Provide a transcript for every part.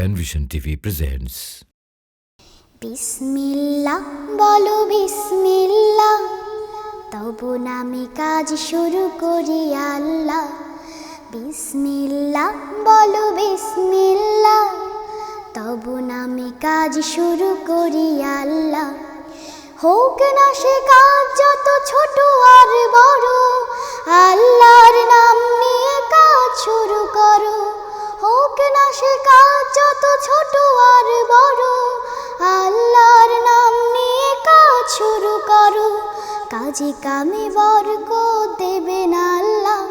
Penvision TV presents. বিসমিল্লা, বলো বিসমিল্লা, তবু নামে কাজ শুরু করি আল্লাহ বিসমিল্লা, বলো বিসমিল্লা, তবু নামে কাজ শুরু করি আল্লাহ হোক না সে কাজ, যত ছোট আর বড়, আল্লাহর নাম কাজে কামে বরক দেবেন আল্লাহ,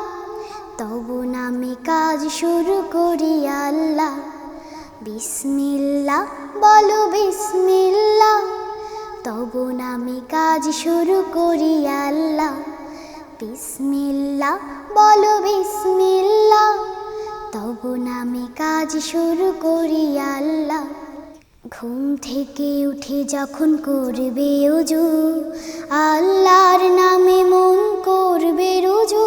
তবু নামে কাজ শুরু করি আল্লাহ। বিসমিল্লা বলো বিসমিল্লা তবু নামে কাজ শুরু করি আল্লাহ। বিসমিল্লা বলো বিসমিল্লা তবু নামে কাজ শুরু করি আল্লাহ। ঘুম থেকে উঠে যখন করবে উজু আল্লাহর নামে মন করবে রুজু।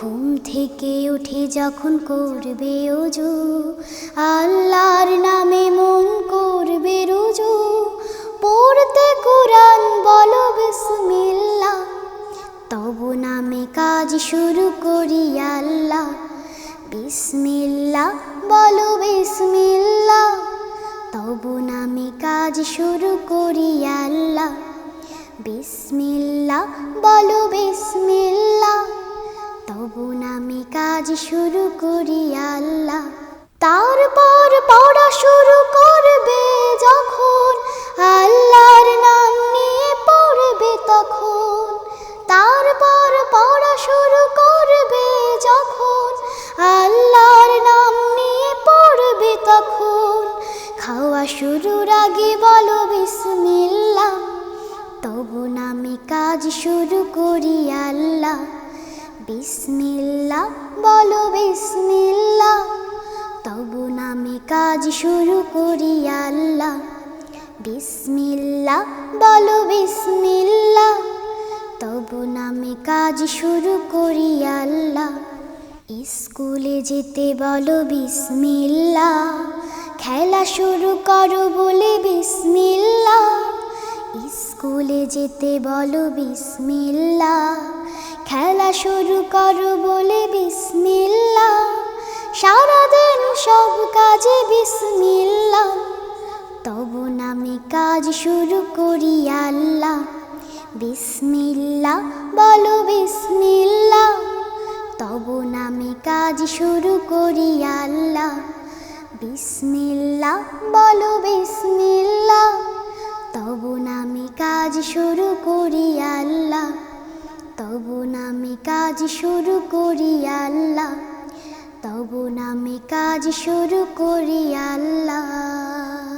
ঘুম থেকে উঠে যখন করবে উজু আল্লাহর নামে মন করবে রুজু। পড়তে কোরআন বলো বিসমিল্লা তবু নামে কাজ শুরু করি আল্লাহ। বিসমিল্লা বলো শুরু করি আল্লাহ। বিসমিল্লা বলো বিসমিল্লা তবু নামে কাজ শুরু করি আল্লাহ। তারপর পড়া শুরু করবে যখন আল্লাহর শুরুর আগে বলো বিসমিল্লা তবু নামে কাজ শুরু করি আল্লাহ। বিসমিল্লা বলো বিসমিল্লা তবু নামে কাজ শুরু করি আল্লাহ। বিসমিল্লা বলো বিসমিল্লা তবু নামে কাজ শুরু করি আল্লাহ। স্কুলে যেতে বলো বিসমিল্লা খেলা শুরু করো বলে বিসমিল্লা স্কুলে যেতে বলো বিসমিল্লা খেলা শুরু করো বলে বিসমিল্লা সারাদিন সব কাজে বিসমিল্লা তবু নামে কাজ শুরু করি আল্লাহ। বিসমিল্লা বলো বিসমিল্লা তবু নামে কাজ শুরু করি আল্লাহ। বিসমিল্লা বলো বিসমিল্লা তবু নামে কাজ শুরু করি আল্লাহ। তবু নামে কাজ শুরু করি আল্লাহ। তবু নামে কাজ শুরু করি আল্লাহ।